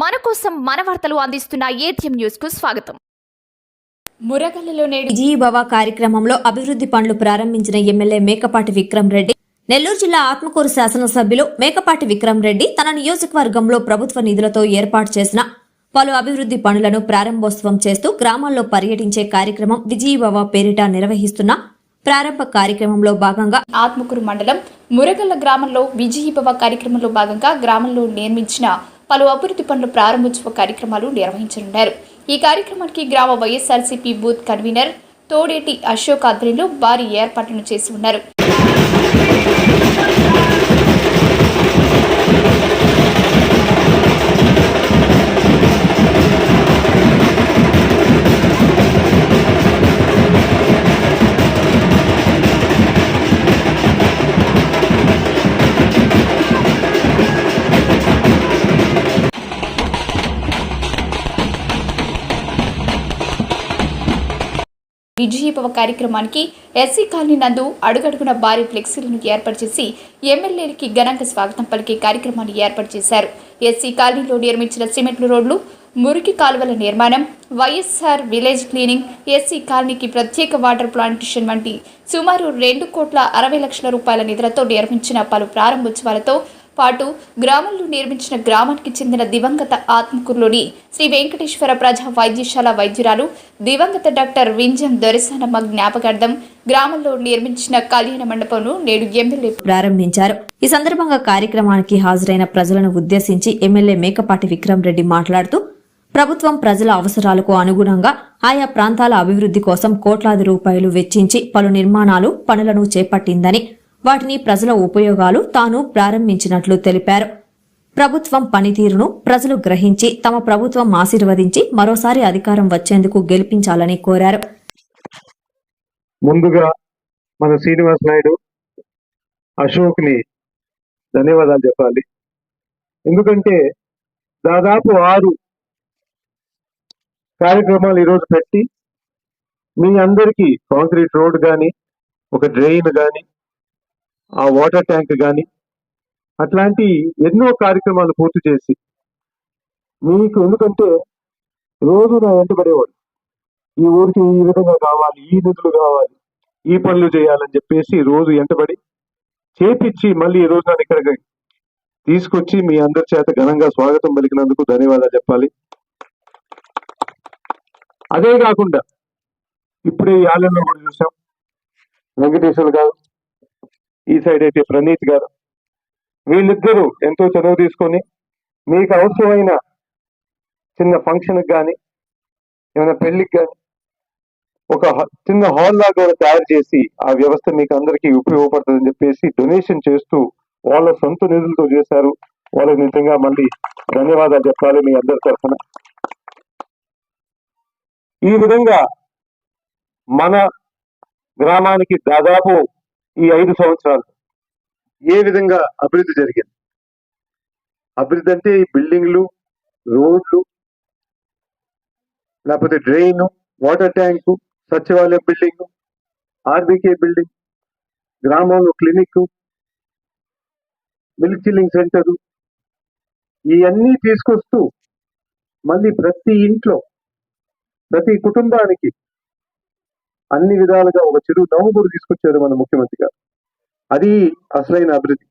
మన కోసం మన వార్తలు అందిస్తున్న ఏటీఎం న్యూస్కు స్వాగతం. మురగల్లలో నేడు విజయీభవ కార్యక్రమంలో అభివృద్ధి పనులు ప్రారంభించిన ఎమ్మెల్యే మేకపాటి విక్రమ్ రెడ్డి నెల్లూరు జిల్లా ఆత్మకూరు శాసనసభ్యులు మేకపాటి విక్రమ్ రెడ్డి తన నియోజకవర్గంలో ప్రభుత్వ నిధులతో ఏర్పాటు చేసిన పలు అభివృద్ధి పనులను ప్రారంభోత్సవం చేస్తూ గ్రామాల్లో పర్యటించే కార్యక్రమం విజయీభవ పేరిట నిర్వహిస్తున్న ప్రారంభ కార్యక్రమంలో భాగంగా ఆత్మకూరు మండలం మురగల్ల గ్రామంలో విజయీభవ కార్యక్రమంలో భాగంగా గ్రామంలో నిర్మించిన పలు అభివృద్ధి పనుల ప్రారంభోత్సవ కార్యక్రమాలు నిర్వహించనున్నారు. ఈ కార్యక్రమానికి గ్రామ YSRCP booth convener Todeti Ashok ఆధ్వర్యంలో భారీ ఏర్పాట్లను చేసి ఉన్నారు. విజయీభవ కార్యక్రమానికి ఎస్సీ కాలనీ నందు అడుగడుగున భారీ ఫ్లెక్సీలను ఏర్పాటు చేసి ఎమ్మెల్యేలకి ఘనంగా స్వాగతం పలికే కార్యక్రమాన్ని ఏర్పాటు చేశారు. ఎస్సీ కాలనీలో నిర్మించిన సిమెంట్ రోడ్లు మురికి కాలువల నిర్మాణం వైఎస్ఆర్ విలేజ్ క్లీనింగ్ ఎస్సీ కాలనీకి ప్రత్యేక వాటర్ ప్లాంటేషన్ వంటి సుమారు రెండు కోట్ల అరవై లక్షల రూపాయల నిధులతో నిర్మించిన పలు ప్రారంభోత్సవాలతో పాటు గ్రామంలో నిర్మించిన గ్రామానికి చెందిన దివంగత ఆత్మకూరులోని శ్రీ వెంకటేశ్వర ప్రజా వైద్యశాల వైద్యురాలు దివంగత డాక్టర్ వింజం దొరసానమ్మ జ్ఞాపకార్థం గ్రామంలో నిర్మించిన కళ్యాణ మండపంను నేడు ఎమ్మెల్యే ప్రారంభించారు. ఈ సందర్భంగా కార్యక్రమానికి హాజరైన ప్రజలను ఉద్దేశించి ఎమ్మెల్యే మేకపాటి విక్రమ్ రెడ్డి మాట్లాడుతూ ప్రభుత్వం ప్రజల అవసరాలకు అనుగుణంగా ఆయా ప్రాంతాల అభివృద్ధి కోసం కోట్లాది రూపాయలు వెచ్చించి పలు నిర్మాణాలు పనులను చేపట్టిందని వాటిని ప్రజల ఉపయోగాలు తాను ప్రారంభించినట్లు తెలిపారు. ప్రభుత్వం పనితీరును ప్రజలు గ్రహించి తమ ప్రభుత్వం ఆశీర్వదించి మరోసారి అధికారం వచ్చేందుకు గెలిపించాలని కోరారు. ముందుగా మన శ్రీనివాస్ నాయుడు అశోక్ని ధన్యవాదాలు చెప్పాలి. ఎందుకంటే దాదాపు ఆరు కార్యక్రమాలు ఈరోజు పెట్టి మీ అందరికీ కాంక్రీట్ రోడ్ కానీ ఒక డ్రైన్ కానీ ఆ వాటర్ ట్యాంక్ కానీ అట్లాంటి ఎన్నో కార్యక్రమాలు పూర్తి చేసి మీకు ఎందుకంటే రోజు నా వెంటబడేవాడు ఈ ఊరికి ఈ విధంగా కావాలి ఈ నిధులు కావాలి ఈ పనులు చేయాలని చెప్పేసి రోజు ఎంటబడి చేపిచ్చి మళ్ళీ ఈ రోజు నన్ను ఇక్కడికి తీసుకొచ్చి మీ అందరి చేత ఘనంగా స్వాగతం పలికినందుకు ధన్యవాదాలు చెప్పాలి. అదే కాకుండా ఇప్పుడే ఈ ఆలయంలో కూడా చూసాం వెంకటేశ్వరులు గారు ఈ సైడ్ అయితే ప్రణీత్ గారు. వీళ్ళిద్దరూ ఎంతో చదువు తీసుకొని మీకు అవసరమైన చిన్న ఫంక్షన్కి కానీ ఏమైనా పెళ్ళికి కానీ ఒక చిన్న హాల్ లాగా కూడా తయారు చేసి ఆ వ్యవస్థ మీకు అందరికీ ఉపయోగపడుతుందని చెప్పేసి డొనేషన్ చేస్తూ వాళ్ళ సొంత నిధులతో చేశారు. వాళ్ళకి నిజంగా మళ్ళీ ధన్యవాదాలు చెప్పాలి మీ అందరి తరఫున. ఈ విధంగా మన గ్రామానికి దాదాపు ఈ ఐదు సంవత్సరాలు ఏ విధంగా అభివృద్ధి జరిగింది? అభివృద్ధి అంటే ఈ బిల్డింగ్లు రోడ్లు లేకపోతే డ్రైన్ వాటర్ ట్యాంకు సచివాలయం బిల్డింగ్ ఆర్బీకే బిల్డింగ్ గ్రామంలో క్లినిక్ మిల్క్ చిల్లింగ్ సెంటరు ఇవన్నీ తీసుకొస్తూ మళ్ళీ ప్రతి ఇంట్లో ప్రతి కుటుంబానికి అన్ని విధాలుగా ఒక చెరువు నవ్వు కూడా తీసుకొచ్చారు మన ముఖ్యమంత్రి గారు. అది అసలైన అభివృద్ధి.